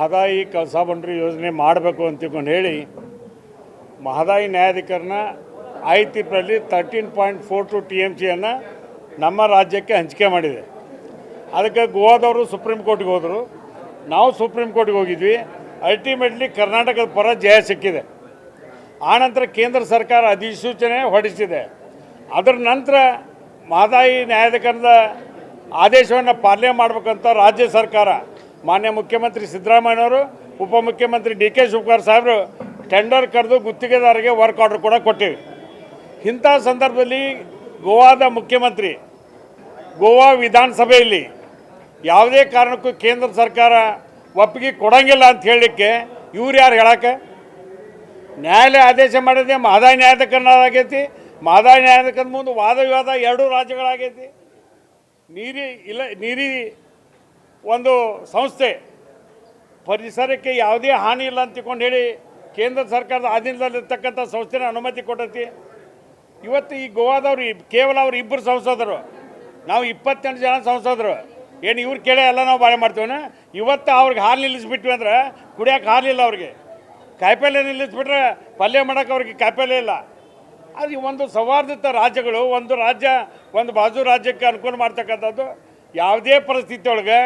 ಮಹದಾಯಿ ಕಸ ಬಂಡ್ರಿ ಯೋಜನೆ ಮಾಡಬೇಕು ಅಂತ ತಿಳ್ಕೊಂಡು ಹೇಳಿ, ಮಹದಾಯಿ ನ್ಯಾಯಾಧಿಕರಣ ತೀರ್ಪಲ್ಲಿ thirteen point four two T M ಸಿಯನ್ನು ನಮ್ಮ ರಾಜ್ಯಕ್ಕೆ ಹಂಚಿಕೆ ಮಾಡಿದೆ. ಅದಕ್ಕೆ ಗೋವಾದವರು ಸುಪ್ರೀಂ ಕೋರ್ಟ್ಗೆ ಹೋದರು. ನಾವು ಸುಪ್ರೀಂ ಕೋರ್ಟ್ಗೆ ಹೋಗಿದ್ವಿ. ಅಲ್ಟಿಮೇಟ್ಲಿ ಕರ್ನಾಟಕದ ಪರ ಜಯ ಸಿಕ್ಕಿದೆ. ಆನಂತರ ಕೇಂದ್ರ ಸರ್ಕಾರ ಅಧಿಸೂಚನೆ ಹೊರಡಿಸಿದೆ. ಅದರ ನಂತರ ಮಹದಾಯಿ ನ್ಯಾಯಾಧಿಕರಣದ ಆದೇಶವನ್ನು ಪಾಲನೆ ಮಾಡಬೇಕಂತ ರಾಜ್ಯ ಸರ್ಕಾರ ಮಾನ್ಯ ಮುಖ್ಯಮಂತ್ರಿ ಸಿದ್ದರಾಮಯ್ಯನವರು ಉಪಮುಖ್ಯಮಂತ್ರಿ ಡಿ ಕೆ ಶಿವಕುಮಾರ್ ಸಾಹೇಬರು ಟೆಂಡರ್ ಕರೆದು ಗುತ್ತಿಗೆದಾರರಿಗೆ ವರ್ಕ್ ಆರ್ಡರ್ ಕೂಡ ಕೊಟ್ಟಿವಿ. ಇಂಥ ಸಂದರ್ಭದಲ್ಲಿ ಗೋವಾದ ಮುಖ್ಯಮಂತ್ರಿ, ಗೋವಾ ವಿಧಾನಸಭೆಯಲ್ಲಿ ಯಾವುದೇ ಕಾರಣಕ್ಕೂ ಕೇಂದ್ರ ಸರ್ಕಾರ ಒಪ್ಪಿಗೆ ಕೊಡಂಗಿಲ್ಲ ಅಂತ ಹೇಳಲಿಕ್ಕೆ ಇವ್ರು ಯಾರು ಹೇಳಕ್ಕೆ? ನ್ಯಾಯಾಲಯ ಆದೇಶ ಮಾಡಿದೆ ಮಹದಾಯಿ ನ್ಯಾಯಾಧಿಕರಣದಾಗೈತಿ ಮಹದಾಯಿ ನ್ಯಾಯಾಧಿಕರಣ ಮುಂದೆ ವಾದ ವಿವಾದ ಎರಡೂ ರಾಜ್ಯಗಳಾಗೈತಿ. ನೀರಿ ಇಲ್ಲ, ನೀರಿ ಒಂದು ಸಂಸ್ಥೆ ಪರಿಸರಕ್ಕೆ ಯಾವುದೇ ಹಾನಿ ಇಲ್ಲ ಅಂತ ಹೇಳಿ ಕೇಂದ್ರ ಸರ್ಕಾರದ ಅಧೀನದಲ್ಲಿರ್ತಕ್ಕಂಥ ಸಂಸ್ಥೆನ ಅನುಮತಿ ಕೊಟ್ಟೈತಿ. ಇವತ್ತು ಈ ಗೋವಾದವ್ರು ಕೇವಲ ಅವ್ರು ಇಬ್ಬರು ಸಂಸದರು. ನಾವು ಇಪ್ಪತ್ತೆಂಟು ಜನ ಸಂಸದರು. ಏನು ಇವ್ರು ಕೇಳೇ ಎಲ್ಲ ನಾವು ಬಾಳೆ ಮಾಡ್ತೀವನ ಇವತ್ತು ಅವ್ರಿಗೆ ಹಾಲು ನಿಲ್ಲಿಸ್ಬಿಟ್ವಿ ಅಂದ್ರೆ ಕುಡಿಯೋಕೆ ಹಾಲಿಲ್ಲ ಅವ್ರಿಗೆ. ಕಾಯಿಪಲ್ಯ ನಿಲ್ಲಿಸ್ಬಿಟ್ರೆ ಪಲ್ಯ ಮಾಡೋಕೆ ಅವ್ರಿಗೆ ಕಾಯಿಪಲ್ಯ ಇಲ್ಲ. ಅದು ಒಂದು ಸೌಹಾರ್ದಿತ ರಾಜ್ಯಗಳು, ಒಂದು ರಾಜ್ಯ, ಒಂದು ಬಾಜು ರಾಜ್ಯಕ್ಕೆ ಅನುಕೂಲ ಮಾಡ್ತಕ್ಕಂಥದ್ದು. ಯಾವುದೇ ಪರಿಸ್ಥಿತಿ ಒಳಗೆ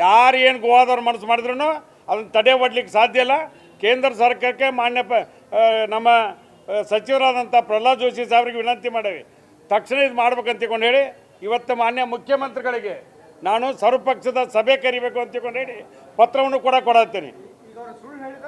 ಯಾರು ಏನು ಗೋವಾದವ್ರು ಮನಸ್ಸು ಮಾಡಿದ್ರು ಅದನ್ನು ತಡೆ ಒಡ್ಲಿಕ್ಕೆ ಸಾಧ್ಯ ಇಲ್ಲ. ಕೇಂದ್ರ ಸರ್ಕಾರಕ್ಕೆ ಮಾನ್ಯ ನಮ್ಮ ಸಚಿವರಾದಂಥ ಪ್ರಹ್ಲಾದ್ ಜೋಶಿ ಸಾಹೇಬ್ರಿಗೆ ವಿನಂತಿ ಮಾಡೇವಿ. ತಕ್ಷಣ ಇದು ಮಾಡ್ಬೇಕಂತ ತಿಳ್ಕೊಂಡು ಹೇಳಿ, ಇವತ್ತು ಮಾನ್ಯ ಮುಖ್ಯಮಂತ್ರಿಗಳಿಗೆ ನಾನು ಸರ್ವಪಕ್ಷದ ಸಭೆ ಕರಿಬೇಕು ಅಂತ ಹೇಳಿ ಪತ್ರವನ್ನು ಕೂಡ ಕೊಡತ್ತೀನಿ.